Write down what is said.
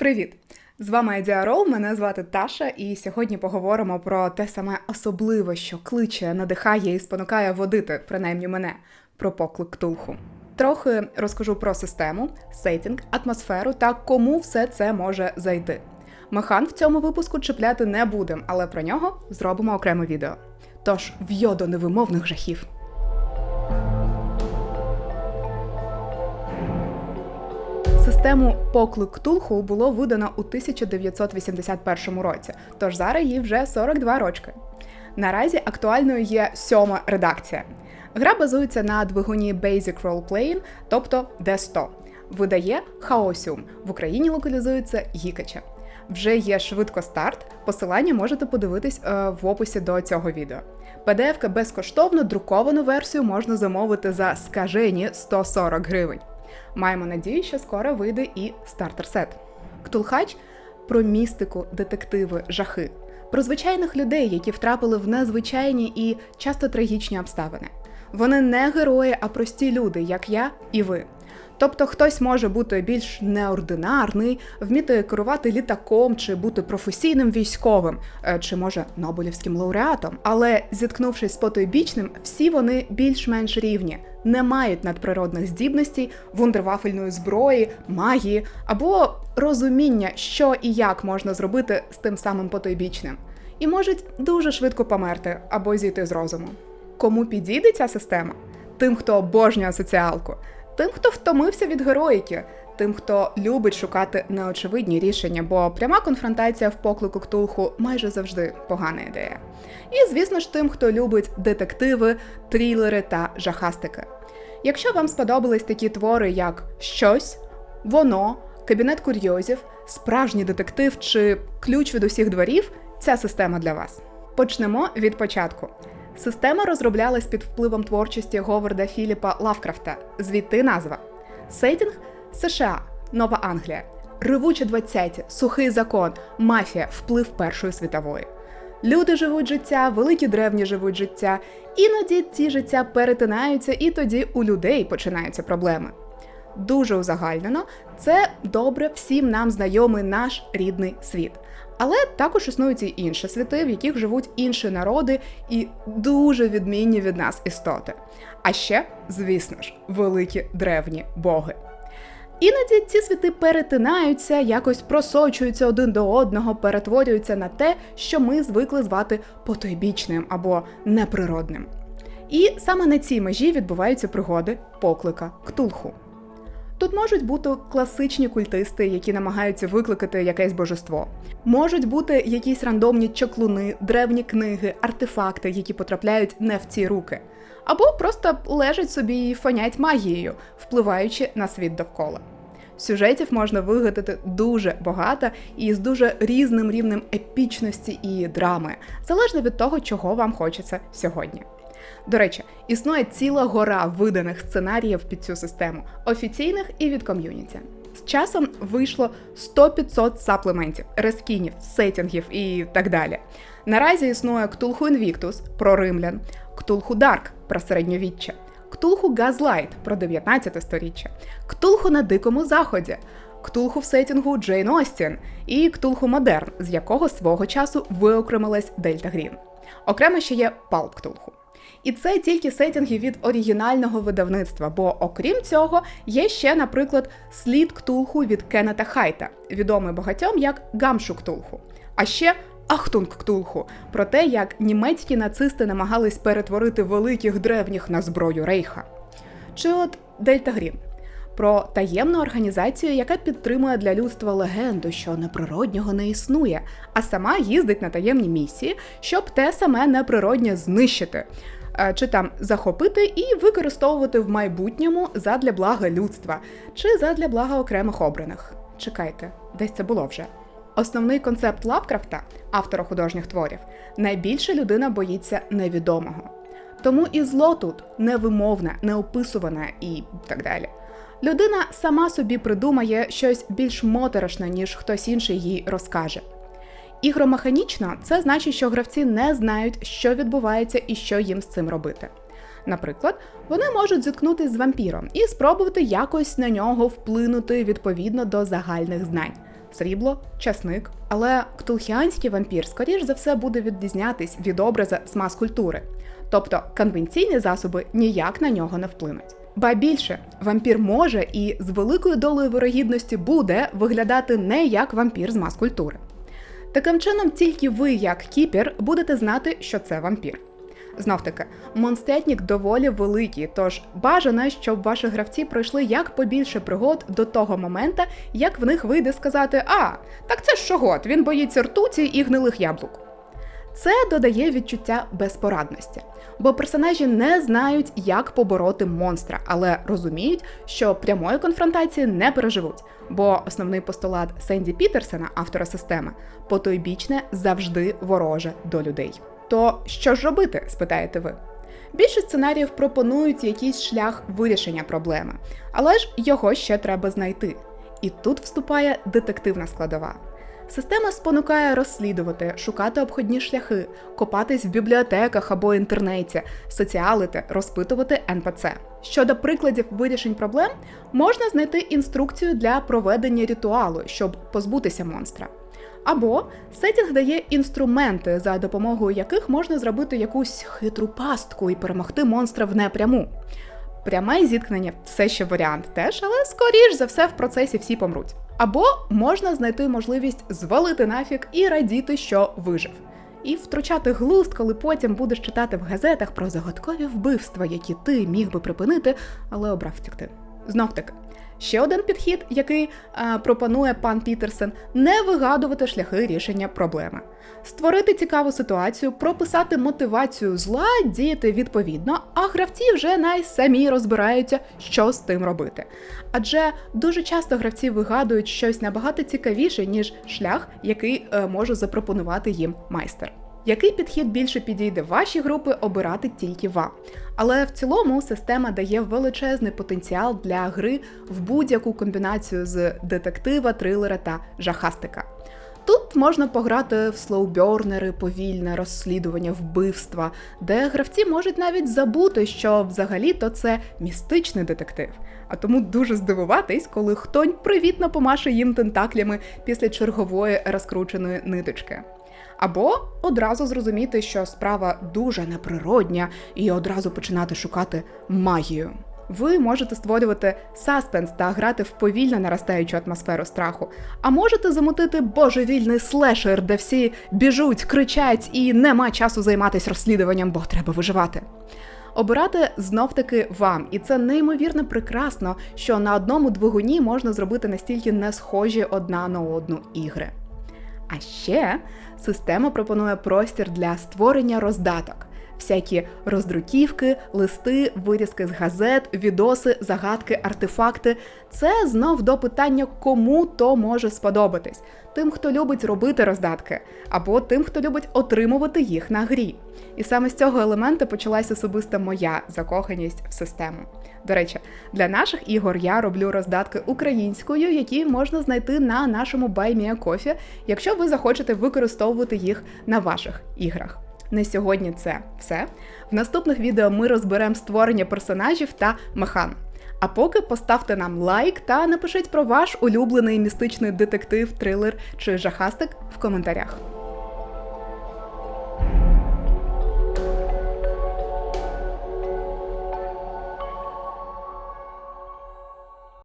Привіт! З вами Едіарол, мене звати Таша, і сьогодні поговоримо про те саме особливе, що кличе, надихає і спонукає водити, принаймні мене, про поклик Ктулху. Трохи розкажу про систему, сеттінг, атмосферу та кому все це може зайти. Механ в цьому випуску чіпляти не будемо, але про нього зробимо окреме відео. Тож в'йо до невимовних жахів. Систему поклик Ктулху було видано у 1981 році, тож зараз їй вже 42 рочки. Наразі актуальною є сьома редакція. Гра базується на двигуні Basic Role Playing, тобто D100. Видає Хаосіум. В Україні локалізується Гікача. Вже є швидко старт. Посилання можете подивитись е, в описі до цього відео. PDF-ка безкоштовно друковану версію можна замовити за скажені 140 гривень. Маємо надію, що скоро вийде і стартер-сет. Ктулхач про містику, детективи, жахи, про звичайних людей, які втрапили в незвичайні і часто трагічні обставини. Вони не герої, а прості люди, як я і ви. Тобто хтось може бути більш неординарний, вміти керувати літаком, чи бути професійним військовим, е, чи може Нобелівським лауреатом. Але зіткнувшись з потойбічним, всі вони більш-менш рівні, не мають надприродних здібностей, вундервафельної зброї, магії або розуміння, що і як можна зробити з тим самим потойбічним, і можуть дуже швидко померти або зійти з розуму. Кому підійде ця система? Тим, хто обожнює соціалку тим, хто втомився від героїки, тим, хто любить шукати неочевидні рішення, бо пряма конфронтація в поклику Ктулху майже завжди погана ідея. І, звісно ж, тим, хто любить детективи, трилери та жахастики. Якщо вам сподобались такі твори, як щось, воно, кабінет курйозів, справжній детектив чи ключ від усіх дворів, ця система для вас. Почнемо від початку. Система розроблялась під впливом творчості Говарда Філіпа Лавкрафта, звідти назва Сетінг США, Нова Англія, Ревуче 20 сухий закон, мафія, вплив Першої світової. Люди живуть життя, великі древні живуть життя, іноді ці життя перетинаються, і тоді у людей починаються проблеми. Дуже узагальнено, це добре всім нам знайомий наш рідний світ. Але також існують і інші світи, в яких живуть інші народи і дуже відмінні від нас істоти. А ще, звісно ж, великі древні боги. Іноді ці світи перетинаються, якось просочуються один до одного, перетворюються на те, що ми звикли звати потойбічним або неприродним. І саме на цій межі відбуваються пригоди поклика Ктулху. Тут можуть бути класичні культисти, які намагаються викликати якесь божество. Можуть бути якісь рандомні чаклуни, древні книги, артефакти, які потрапляють не в ці руки, або просто лежать собі і фонять магією, впливаючи на світ довкола. Сюжетів можна вигадати дуже багато і з дуже різним рівнем епічності і драми, залежно від того, чого вам хочеться сьогодні. До речі, існує ціла гора виданих сценаріїв під цю систему, офіційних і від ком'юніті. З часом вийшло 100-500 саплементів, рескінів, сетінгів і так далі. Наразі існує Ктулху Інвіктус про римлян, Ктулху Дарк про середньовіччя, Ктулху Газлайт про 19 сторіччя, Ктулху на Дикому Заході, Ктулху в сетінгу Джейн Остін і Ктулху Модерн, з якого свого часу виокремилась Дельта Грін. Окремо ще є Палп Ктулху. І це тільки сетінги від оригінального видавництва, бо окрім цього є ще, наприклад, слід Ктулху від Кеннета Хайта, відомий багатьом як Гамшу Ктулху. А ще Ахтунг Ктулху про те, як німецькі нацисти намагались перетворити великих древніх на зброю рейха. Чи от Дельта Грін про таємну організацію, яка підтримує для людства легенду, що неприроднього не існує, а сама їздить на таємні місії, щоб те саме неприроднє знищити. Е, чи там захопити і використовувати в майбутньому задля блага людства, чи задля блага окремих обраних. Чекайте, десь це було вже. Основний концепт Лавкрафта, автора художніх творів, найбільше людина боїться невідомого. Тому і зло тут невимовне, неописуване і так далі. Людина сама собі придумає щось більш моторошне, ніж хтось інший їй розкаже. Ігромеханічно це значить, що гравці не знають, що відбувається і що їм з цим робити. Наприклад, вони можуть зіткнутися з вампіром і спробувати якось на нього вплинути відповідно до загальних знань. Срібло, часник. Але ктулхіанський вампір, скоріш за все, буде відрізнятись від образа з мас-культури. Тобто конвенційні засоби ніяк на нього не вплинуть. Ба більше, вампір може і з великою долею вирогідності буде виглядати не як вампір з мас-культури. Таким чином, тільки ви, як кіпер, будете знати, що це вампір. Знов таки, монстетнік доволі великий, тож бажано, щоб ваші гравці пройшли як побільше пригод до того моменту, як в них вийде сказати: А, так це ж шогот, він боїться ртуті і гнилих яблук. Це додає відчуття безпорадності, бо персонажі не знають, як побороти монстра, але розуміють, що прямої конфронтації не переживуть. Бо основний постулат Сенді Пітерсена, автора системи, потойбічне завжди вороже до людей. То що ж робити? спитаєте ви. Більшість сценаріїв пропонують якийсь шлях вирішення проблеми, але ж його ще треба знайти. І тут вступає детективна складова. Система спонукає розслідувати, шукати обходні шляхи, копатись в бібліотеках або інтернеті, соціалити, розпитувати НПЦ. Щодо прикладів вирішень проблем, можна знайти інструкцію для проведення ритуалу, щоб позбутися монстра. Або сетінг дає інструменти, за допомогою яких можна зробити якусь хитру пастку і перемогти монстра в непряму. Пряме зіткнення все ще варіант теж, але скоріш за все в процесі всі помруть. Або можна знайти можливість звалити нафік і радіти, що вижив. І втручати глузд, коли потім будеш читати в газетах про загадкові вбивства, які ти міг би припинити, але обрав втекти. Знов таки, ще один підхід, який а, пропонує пан Пітерсен, не вигадувати шляхи рішення проблеми, створити цікаву ситуацію, прописати мотивацію зла, діяти відповідно, а гравці вже най самі розбираються, що з тим робити. Адже дуже часто гравці вигадують щось набагато цікавіше, ніж шлях, який е, може запропонувати їм майстер. Який підхід більше підійде вашій групи, обирати тільки вам. Але в цілому система дає величезний потенціал для гри в будь-яку комбінацію з детектива, трилера та жахастика. Тут можна пограти в слоубернери, повільне розслідування вбивства, де гравці можуть навіть забути, що взагалі-то це містичний детектив. А тому дуже здивуватись, коли хтось привітно помаше їм тентаклями після чергової розкрученої ниточки. Або одразу зрозуміти, що справа дуже неприродня, і одразу починати шукати магію. Ви можете створювати саспенс та грати в повільно наростаючу атмосферу страху, а можете замутити божевільний слешер, де всі біжуть, кричать і нема часу займатися розслідуванням, бо треба виживати. Обирати знов таки вам, і це неймовірно прекрасно, що на одному двигуні можна зробити настільки не схожі одна на одну ігри. А ще система пропонує простір для створення роздаток. Всякі роздруківки, листи, вирізки з газет, відоси, загадки, артефакти це знов до питання, кому то може сподобатись: тим, хто любить робити роздатки, або тим, хто любить отримувати їх на грі. І саме з цього елемента почалась особиста моя закоханість в систему. До речі, для наших ігор я роблю роздатки українською, які можна знайти на нашому BuyMeACoffee, якщо ви захочете використовувати їх на ваших іграх. На сьогодні це все. В наступних відео ми розберемо створення персонажів та механ. А поки поставте нам лайк та напишіть про ваш улюблений містичний детектив, трилер чи жахастик в коментарях.